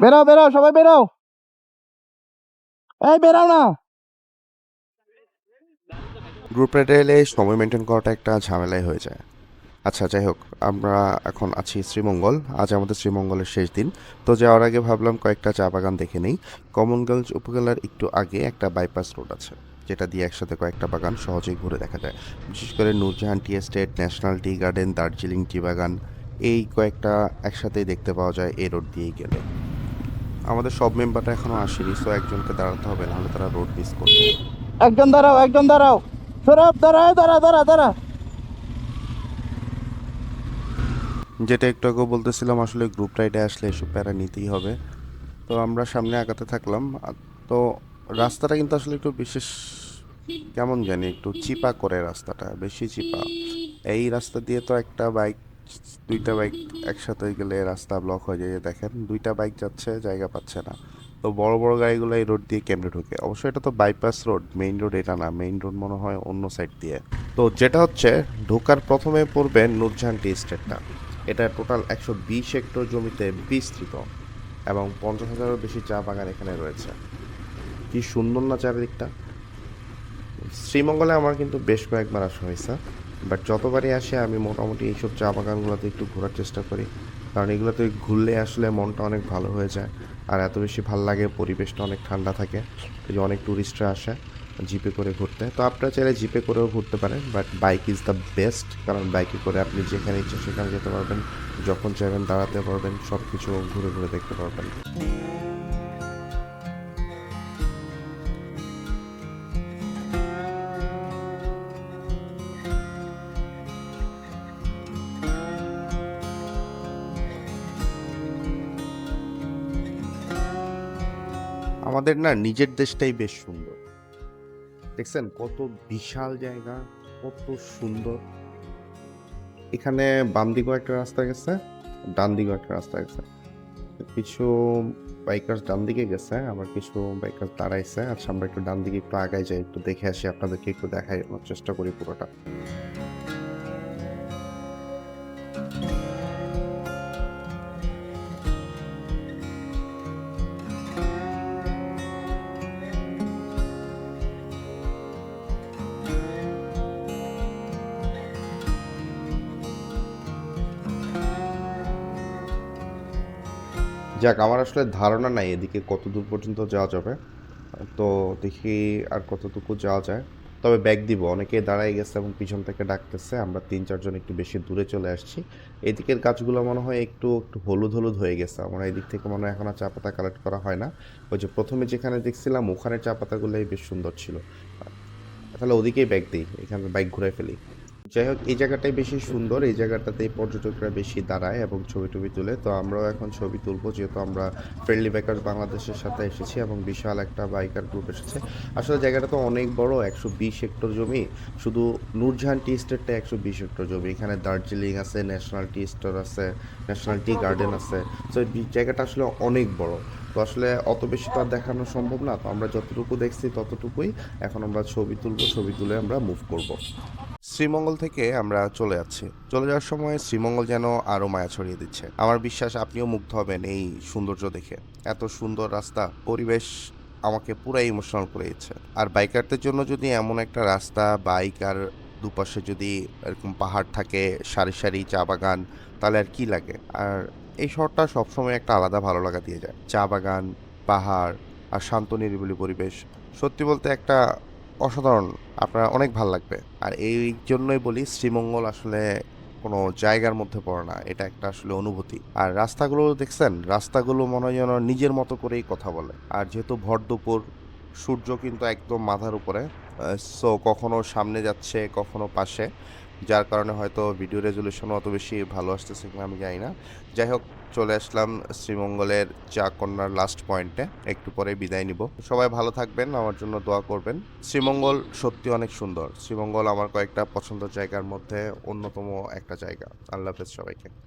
বেরাও বেরাও সবাই বেরাও এই বেরাও না। গ্রুপ রাইডে এলে সময় মেনটেন করাটা একটা ঝামেলাই হয়ে যায়। আচ্ছা যাই হোক আমরা এখন আছি শ্রীমঙ্গল। আজ আমাদের শ্রীমঙ্গলের শেষ দিন। তো যাওয়ার আগে ভাবলাম কয়েকটা চা বাগান দেখে নেই। কমনগঞ্জ উপজেলার একটু আগে একটা বাইপাস রোড আছে যেটা দিয়ে একসাথে কয়েকটা বাগান সহজেই ঘুরে দেখা যায়। বিশেষ করে Nurjahan tea estate national tea garden Darjeeling tea বাগান এই কয়েকটা একসাথেই দেখতে পাওয়া যায় এই রোড দিয়েই গেলে। আমাদের সব মেম্বারটা এখনও আসেনি সো একজনকে দাঁড়াতে হবে নাহলে তারা রোড মিস করবে। একজন দাঁড়াও একজন দাঁড়াও। সরব দাঁড়াও দাঁড়া দাঁড়া দাঁড়া। যেটা একটু আগে বলতেছিলাম আসলে গ্রুপ রাইডে আসলে এসব প্যারা নিতেই হবে। তো আমরা সামনে আগাতে থাকলাম তো রাস্তাটা কিন্তু আসলে একটু বিশেষ কেমন জানি একটু চিপা করে রাস্তাটা বেশি চিপা। এই রাস্তা দিয়ে তো একটা বাইক দুইটা বাইক একসাথে গেলে রাস্তা ব্লক হয়ে যায়। দেখেন, দুইটা বাইক যাচ্ছে, জায়গা পাচ্ছে না। তো বড় বড় গাড়িগুলো এই রোড দিয়ে কেমনে ঢুকে? অবশ্যই এটা তো বাইপাস রোড মেইন রোড এটা না। মেইন রোড মনে হয় অন্য সাইড দিয়ে। তো যেটা হচ্ছে, ঢোকার প্রথমে পড়বে নূরজাহান টি স্টেটটা। এটা টোটাল একশো বিশ হেক্টর জমিতে বিস্তৃত এবং পঞ্চাশ হাজারেরও বেশি চা বাগান এখানে রয়েছে। কি সুন্দর না চারিদিকটা? শ্রীমঙ্গলে আমার কিন্তু বেশ কয়েকবার আসা হয়েছে। বাট যতবারই আসে, আমি মোটামুটি এইসব চা বাগানগুলোতে একটু ঘোরার চেষ্টা করি। কারণ এগুলোতে ঘুরলে আসলে মনটা অনেক ভালো হয়ে যায়। আর এত বেশি ভালো লাগে, পরিবেশটা অনেক ঠান্ডা থাকে। যে অনেক ট্যুরিস্টরা আসে জিপে করে ঘুরতে। তো আপনারা চাইলে জিপে করেও ঘুরতে পারেন। But bike is the best কারণ বাইকে করে আপনি যেখানে ইচ্ছে সেখানে যেতে পারবেন। যখন চাইবেন দাঁড়াতে পারবেন সব কিছু ঘুরে ঘুরে দেখতে পারবেন। আমাদের না নিজের দেশটাই বেশ সুন্দর। দেখছেন কত বিশাল জায়গা, কত সুন্দর। এখানে বাম দিকেও একটা রাস্তা গেছে ডান দিকেও একটা রাস্তা গেছে। কিছু বাইকার্স ডান দিকে গেছে, আবার কিছু বাইকার্স দাঁড়াইছে। আচ্ছা আমরা একটু ডান দিকে একটু আগাই যাই, একটু দেখে আসি, আপনাদেরকে একটু দেখাই, চেষ্টা করি পুরোটা। যাক, আমার আসলে ধারণা নাই, এদিকে কত দূর পর্যন্ত যাওয়া যাবে। তো দেখি আর কতটুকু যাওয়া যায়। তবে ব্যাগ দিব অনেকে দাঁড়ায় গেছে এবং পিছন থেকে ডাকতেছে, আমরা তিন চারজন একটু বেশি দূরে চলে আসছি। এদিকের গাছগুলো মনে হয় একটু একটু হলুদ হলুদ হয়ে গেছে, আমার এদিক থেকে মনে হয় এখন আর চা পাতা কালেক্ট করা হয় না। ওই যে প্রথমে যেখানে দেখছিলাম, ওখানে চা পাতাগুলোই বেশ সুন্দর ছিল। তাহলে ওদিকেই ব্যাগ দিই, এখানে বাইক ঘুরে ফেলি। যাই হোক, এই জায়গাটাই বেশি সুন্দর। এই জায়গাটাতেই পর্যটকরা বেশি দাঁড়ায় এবং ছবি টবি তুলে। তো আমরাও এখন ছবি তুলবো, যেহেতু আমরা ফ্রেন্ডলি বাইকার বাংলাদেশের সাথে এসেছি এবং বিশাল একটা বাইকার গ্রুপ এসেছে। আসলে জায়গাটা তো অনেক বড়, একশো বিশ হেক্টর জমি। শুধু নূরজাহান টি স্টেটটা একশো বিশ হেক্টর জমি। এখানে দার্জিলিং আছে, ন্যাশনাল টি স্টোর আছে, ন্যাশনাল টি গার্ডেন আছে। তো জায়গাটা আসলে অনেক বড়। তো আসলে অত বেশি তো আর দেখানো সম্ভব না। তো আমরা যতটুকু দেখছি ততটুকুই। এখন আমরা ছবি তুলবো, ছবি তুলে আমরা মুভ করব। শ্রীমঙ্গল থেকে আমরা চলে যাচ্ছি। চলে যাওয়ার সময় শ্রীমঙ্গল যেন আরও মায়া ছড়িয়ে দিচ্ছে। আমার বিশ্বাস, আপনিও মুগ্ধ হবেন এই সৌন্দর্য দেখে। এত সুন্দর রাস্তা, পরিবেশ আমাকে পুরাই ইমোশনাল করে দিচ্ছে আর বাইকারদের জন্য যদি এমন একটা রাস্তা বাইক আর দুপাশে যদি এরকম পাহাড় থাকে, সারি সারি চা বাগান, তাহলে আর কি লাগে? আর এই শহরটা সবসময় একটা আলাদা ভালো লাগা দিয়ে যায়। চা বাগান, পাহাড় আর শান্ত নিরিবিলি পরিবেশ। সত্যি বলতে একটা অসাধারণ, আপনার অনেক ভালো লাগবে। আর এই জন্যই বলি, শ্রীমঙ্গল আসলে কোনো জায়গার মধ্যে পড়ে না, এটা একটা আসলে অনুভূতি। আর রাস্তাগুলো দেখছেন, রাস্তাগুলো মনে হয় যেন নিজের মতো করেই কথা বলে। আর যেহেতু ভর দুপুর, সূর্য কিন্তু একদম মাথার উপরে সো কখনো সামনে যাচ্ছে, কখনো পাশে। যার কারণে হয়তো ভিডিও রেজলিউশন অত বেশি ভালো আসতেছে কিনা আমি জানি না। যাই হোক, চলে আসলাম শ্রীমঙ্গলের চা কন্যার লাস্ট পয়েন্টে একটু পরে বিদায় নিব। সবাই ভালো থাকবেন, আমার জন্য দোয়া করবেন। শ্রীমঙ্গল সত্যি অনেক সুন্দর। শ্রীমঙ্গল আমার কয়েকটা পছন্দের জায়গার মধ্যে অন্যতম একটা জায়গা। আল্লাহ হাফেজ সবাইকে।